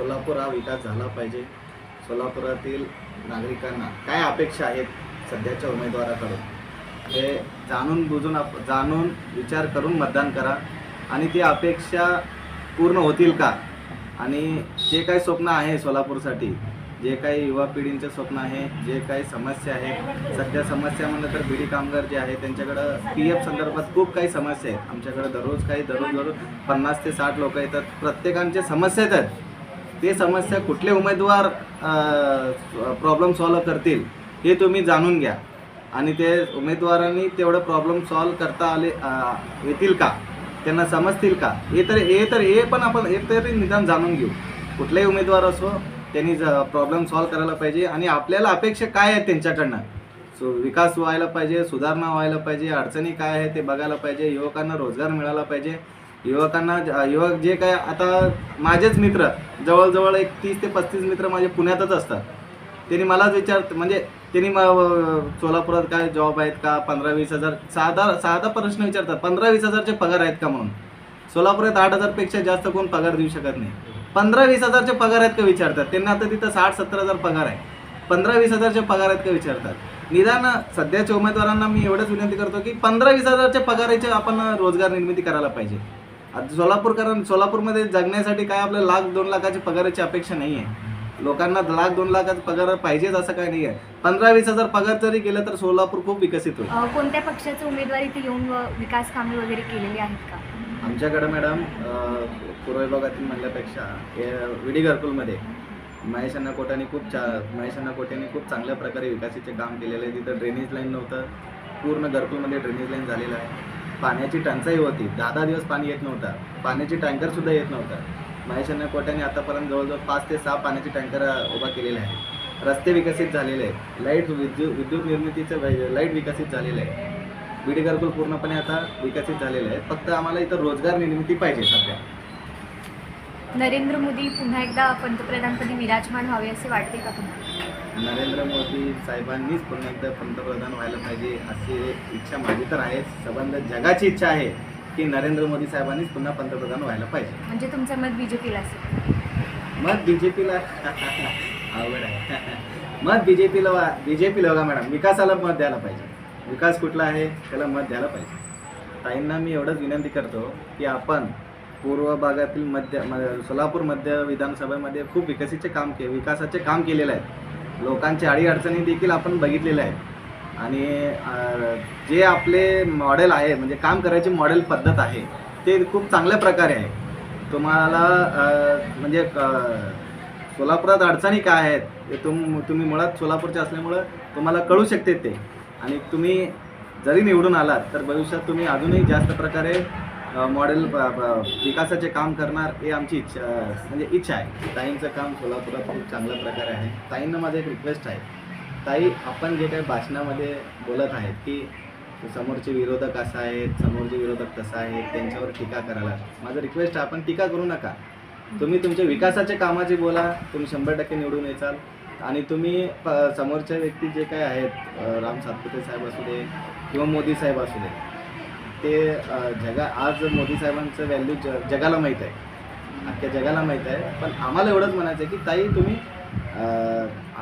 सोलापूर हा विकास झाला पाहिजे. सोलापुरातील नागरिकांना काय अपेक्षा आहेत सध्याच्या उमेदवाराकडून? हे जाणून बुजून आप जाणून विचार करून मतदान करा. आणि ती अपेक्षा पूर्ण होतील का? आणि जे काही स्वप्न आहे सोलापूरसाठी जे काही युवा पिढींचे स्वप्न आहे जे काही समस्या आहेत सध्या समस्या म्हणलं तर बिडी कामगार जे आहे त्यांच्याकडं पी एफ संदर्भात खूप काही समस्या आहेत. आमच्याकडं दररोज काही दररोज दररोज पन्नास ते साठ लोक येतात. प्रत्येकांच्या समस्या येतात. ते समस्या कुठले उमेदवार प्रॉब्लेम सॉल्व करतील हे तुम्ही जाणून घ्या. आणि ते उमेदवारांनी तेवढं प्रॉब्लेम सॉल्व करता आले येतील का? त्यांना समजतील का? हे तर हे तर हे पण आपण हे तरी निदान जाणून घेऊ. कुठलाही उमेदवार असो त्यांनी ज प्रॉब्लेम सॉल्व करायला पाहिजे आणि आपल्याला अपेक्षा काय आहेत त्यांच्याकडनं? सो विकास व्हायला पाहिजे सुधारणा व्हायला पाहिजे अडचणी काय आहे ते बघायला पाहिजे युवकांना रोजगार मिळाला पाहिजे युवकांना युवक जे काय आता माझेच मित्र जवळजवळ एक तीस ते पस्तीस मित्र माझे पुण्यातच असतात. त्यांनी मलाच विचार म्हणजे त्यांनी म- सोलापुरात काय जॉब आहेत का? पंधरा वीस हजार साधा साधा प्रश्न विचारतात. पंधरा वीस हजारचे पगार आहेत का म्हणून? सोलापुरात आठ हजारपेक्षा जास्त कोण पगार देऊ शकत नाही. पंधरा वीस हजारचे पगार आहेत का विचारतात. त्यांना आता तिथं साठ सत्तर हजार पगार आहे. पंधरा वीस हजारचे पगार आहेत का विचारतात. निदान सध्याच्या उमेदवारांना मी एवढंच विनंती करतो की पंधरा वीस हजारच्या पगाराचे आपण रोजगार निर्मिती करायला पाहिजे. आता सोलापूर कारण सोलापूरमध्ये जगण्यासाठी काय आपल्या लाख दोन लाखाची पगाराची अपेक्षा नाही आहे लोकांना लाख दोन लाखाचा पगार पाहिजेच असं काही नाही आहे पंधरा वीस हजार पगार जरी गेलं तर सोलापूर खूप विकसित होईल. अ, कोणत्या पक्षाचे उमेदवार इथे येऊन व विकास कामे वगैरे केलेली आहेत का? आमच्याकडे मॅडम अ, पूर्व विभागातील म्हणल्यापेक्षा हे विडी घरकुलमध्ये महेश अण्णा कोटाने खूप चा महेश अण्णा कोट्याने खूप चांगल्या प्रकारे विकासाचे काम केलेलं आहे. तिथं ड्रेनेज लाईन नव्हतं. पूर्ण घरकुलमध्ये ड्रेनेज लाईन झालेलं आहे. पाण्याची टंचाई होती. दहा दहा दिवस पाणी येत नव्हतं. पाण्याची टँकरसुद्धा येत नव्हतं. महेश अण्णा कोट्याने आतापर्यंत जवळजवळ पाच ते सहा पाण्याचे टँकर उभा केलेले आहेत. रस्ते विकसित झालेले आहेत. लाइट विद्युत विद्युत निर्मितीचं लाइट विकसित झालेलं आहे. बीडी घरकुल पूर्णपणे आता विकसित झालेलं आहे. फक्त आम्हाला इथं रोजगार निर्मिती पाहिजे सध्या. नरेंद्र मोदी पुन्हा एकदा पंतप्रधानपदी विराजमान व्हावे असे वाटते का तुम्हाला? नरेंद्र मोदी साहेबांनीच पुन्हा एकदा पंतप्रधान व्हायला पाहिजे अशी इच्छा माझी तर आहे. संबंध जगाची इच्छा आहे की नरेंद्र मोदी साहेबांनीच पुन्हा पंतप्रधान व्हायला पाहिजे. म्हणजे तुमचं मत बीजेपीला असेल. मग बी जे पीला अवघड आहे. मत बी जे पीला बी जे पीला बघा मॅडम विकासाला मत द्यायला पाहिजे. विकास कुठला आहे त्याला मत द्यायला पाहिजे. ताईंना मी एवढंच विनंती करतो की आपण पूर्व भागातील मध्य म- सोलापूर मध्य विधानसभेमध्ये खूप विकसितचे काम के विकासाचे काम केलेले आहेत लोकांच्या अडीअडचणी देखील आपण बघितलेल्या आहेत. आणि जे आपले मॉडेल आहे म्हणजे काम करायची मॉडेल पद्धत आहे ते खूप चांगल्या प्रकारे आहे. तुम्हाला म्हणजे सोलापुरात अडचणी काय आहेत ते तुम तुम्ही मुळात सोलापूरचे असल्यामुळं तुम्हाला कळू शकते ते. आणि तुम्ही जरी निवडून आलात तर भविष्यात तुम्ही अजूनही जास्त प्रकारे मॉडेल विकासाचे काम करणार हे आमची इच्छा म्हणजे इच्छा आहे. ताईंचं काम सोलापुरात खूप चांगल्या प्रकारे आहे. ताईंना माझं एक रिक्वेस्ट आहे. ताई आपण जे काही भाषणामध्ये बोलत आहेत की समोरचे विरोधक असं आहेत समोरचे विरोधक तसं आहेत त्यांच्यावर टीका करायला. माझं रिक्वेस्ट आहे आपण टीका करू नका. तुम्ही तुमच्या विकासाच्या कामाची बोला तुम्ही शंभर टक्के निवडून येचाल. आणि तुम्ही प- समोरच्या व्यक्ती जे काय आहेत राम सातपुते साहेब असू दे किंवा मोदी साहेब असू दे ते जगा आज मोदी साहेबांचं व्हॅल्यू ज जगाला माहीत आहे. अख्ख्या जगाला माहीत आहे. पण आम्हाला एवढंच म्हणायचं आहे की ताई तुम्ही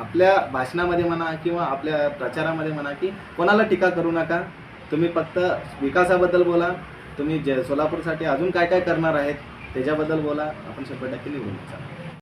आपल्या भाषणामध्ये म्हणा किंवा आपल्या प्रचारामध्ये म्हणा की कोणाला टीका करू नका. तुम्ही फक्त विकासाबद्दल बोला. तुम्ही जे सोलापूरसाठी अजून काय काय करणार आहेत त्याच्याबद्दल बोला. आपण शंभर टक्के निवडून